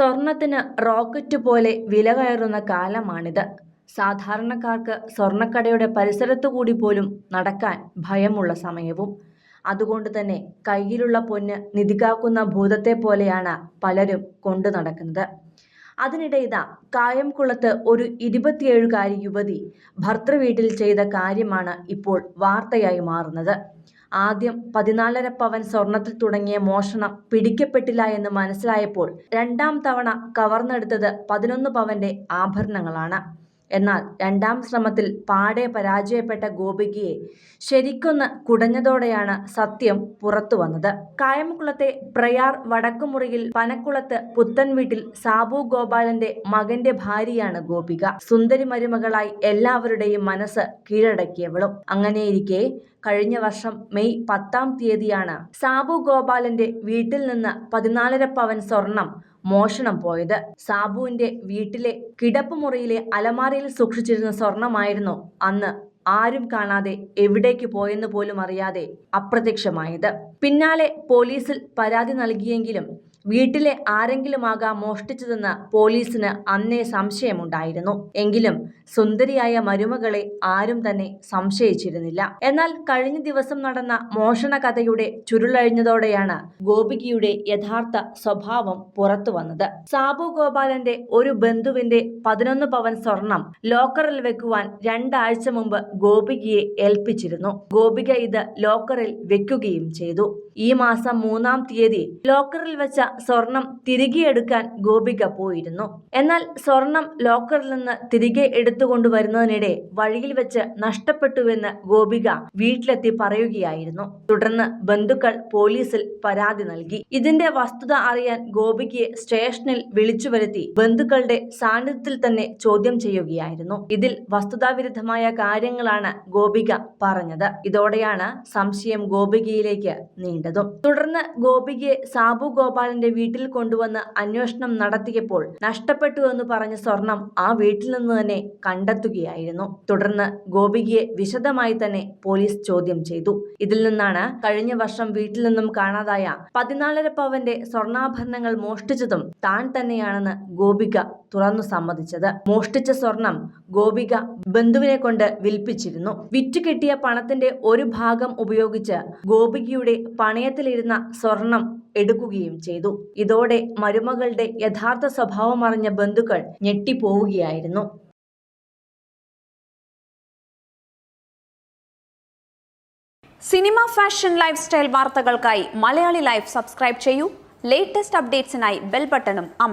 സ്വർണത്തിന് റോക്കറ്റ് പോലെ വില കയറുന്ന കാലമാണിത്. സാധാരണക്കാർക്ക് സ്വർണക്കടയുടെ പരിസരത്തു കൂടി പോലും നടക്കാൻ ഭയമുള്ള സമയവും. അതുകൊണ്ട് തന്നെ കയ്യിലുള്ള പൊന്ന് നിധികാക്കുന്ന ഭൂതത്തെ പോലെയാണ് പലരും കൊണ്ടു നടക്കുന്നത്. അതിനിടെ ഇതാ കായംകുളത്ത് ഒരു ഇരുപത്തിയേഴുകാരി യുവതി ഭർത്തൃവീട്ടിൽ ചെയ്ത കാര്യമാണ് ഇപ്പോൾ വാർത്തയായി മാറുന്നത്. ആദ്യം പതിനാലര പവൻ സ്വർണത്തിൽ തുടങ്ങിയ മോഷണം പിടിക്കപ്പെട്ടില്ല എന്ന് മനസ്സിലായപ്പോൾ രണ്ടാം തവണ കവർന്നെടുത്തത് പതിനൊന്ന് പവന്റെ ആഭരണങ്ങളാണ്. എന്നാൽ രണ്ടാം ശ്രമത്തിൽ പാടെ പരാജയപ്പെട്ട ഗോപികയെ ശരിക്കൊന്ന് കുടഞ്ഞതോടെയാണ് സത്യം പുറത്തു വന്നത്. കായംകുളത്തെ പ്രയാർ വടക്കുമുറിയിൽ പനക്കുളത്ത് പുത്തൻ വീട്ടിൽ സാബു ഗോപാലന്റെ മകന്റെ ഭാര്യയാണ് ഗോപിക. സുന്ദരി മരുമകളായി എല്ലാവരുടെയും മനസ്സ് കീഴടക്കിയവളും. അങ്ങനെയിരിക്കെ കഴിഞ്ഞ വർഷം മെയ് പത്താം തീയതിയാണ് സാബു ഗോപാലന്റെ വീട്ടിൽ നിന്ന് പതിനാലര പവൻ സ്വർണം മോഷണം പോയത്. സാബുവിന്റെ വീട്ടിലെ കിടപ്പുമുറിയിലെ അലമാരയിൽ സൂക്ഷിച്ചിരുന്ന സ്വർണമായിരുന്നു അന്ന് ആരും കാണാതെ എവിടേക്ക് പോയെന്ന് പോലും അറിയാതെ അപ്രത്യക്ഷമായത്. പിന്നാലെ പോലീസിൽ പരാതി നൽകിയെങ്കിലും വീട്ടിലെ ആരെങ്കിലും ആരെങ്കിലുമാകാം മോഷ്ടിച്ചതെന്ന് പോലീസിന് അന്നേ സംശയമുണ്ടായിരുന്നു. എങ്കിലും സുന്ദരിയായ മരുമകളെ ആരും തന്നെ സംശയിച്ചിരുന്നില്ല. എന്നാൽ കഴിഞ്ഞ ദിവസം നടന്ന മോഷണ കഥയുടെ ചുരുളഴിഞ്ഞതോടെയാണ് ഗോപികയുടെ യഥാർത്ഥ സ്വഭാവം പുറത്തു വന്നത്. സാബു ഗോപാലന്റെ ഒരു ബന്ധുവിന്റെ പതിനൊന്ന് പവൻ സ്വർണം ലോക്കറിൽ വെക്കുവാൻ രണ്ടാഴ്ച മുമ്പ് ഗോപികയെ ഏൽപ്പിച്ചിരുന്നു. ഗോപിക ഇത് ലോക്കറിൽ വെക്കുകയും ചെയ്തു. ഈ മാസം മൂന്നാം തീയതി ലോക്കറിൽ വെച്ച സ്വർണം തിരികെ എടുക്കാൻ ഗോപിക പോയിരുന്നു. എന്നാൽ സ്വർണം ലോക്കറിൽ നിന്ന് തിരികെ എടുത്തുകൊണ്ടുവരുന്നതിനിടെ വഴിയിൽ വെച്ച് നഷ്ടപ്പെട്ടുവെന്ന് ഗോപിക വീട്ടിലെത്തി പറയുകയായിരുന്നു. തുടർന്ന് ബന്ധുക്കൾ പോലീസിൽ പരാതി നൽകി. ഇതിന്റെ വസ്തുത അറിയാൻ ഗോപികയെ സ്റ്റേഷനിൽ വിളിച്ചു വരുത്തി ബന്ധുക്കളുടെ സാന്നിധ്യത്തിൽ തന്നെ ചോദ്യം ചെയ്യുകയായിരുന്നു. ഇതിൽ വസ്തുതാവിരുദ്ധമായ കാര്യങ്ങളാണ് ഗോപിക പറഞ്ഞത്. ഇതോടെയാണ് സംശയം ഗോപികയിലേക്ക് നീണ്ടതും. തുടർന്ന് ഗോപികയെ സാബു ഗോപാലന്റെ വീട്ടിൽ കൊണ്ടുവന്ന് അന്വേഷണം നടത്തിയപ്പോൾ നഷ്ടപ്പെട്ടു എന്ന് പറഞ്ഞ സ്വർണം ആ വീട്ടിൽ നിന്ന് തന്നെ കണ്ടെത്തുകയായിരുന്നു. തുടർന്ന് ഗോപികയെ വിശദമായി തന്നെ പോലീസ് ചോദ്യം ചെയ്തു. ഇതിൽ നിന്നാണ് കഴിഞ്ഞ വർഷം വീട്ടിൽ നിന്നും കാണാതായ പതിനാലര പവന്റെ സ്വർണാഭരണങ്ങൾ മോഷ്ടിച്ചതും താൻ തന്നെയാണെന്ന് ഗോപിക തുറന്നു സമ്മതിച്ചത്. മോഷ്ടിച്ച സ്വർണം ഗോപിക ബന്ധുവിനെ കൊണ്ട് വിൽപ്പിച്ചിരുന്നു. വിറ്റുകിട്ടിയ പണത്തിന്റെ ഒരു ഭാഗം ഉപയോഗിച്ച് ഗോപികയുടെ പണയത്തിലിരുന്ന സ്വർണം എടുക്കുകയും ചെയ്തു. ഇതോടെ മരുമകളുടെ യഥാർത്ഥ സ്വഭാവം അറിഞ്ഞ ബന്ധുക്കൾ ഞെട്ടിപ്പോവുകയായിരുന്നു. സിനിമ ഫാഷൻ ലൈഫ് സ്റ്റൈൽ വാർത്തകൾക്കായി മലയാളി ലൈഫ് സബ്സ്ക്രൈബ് ചെയ്യൂ. ലേറ്റസ്റ്റ് അപ്ഡേറ്റ്സിനായി ബെൽ ബട്ടണും അമർ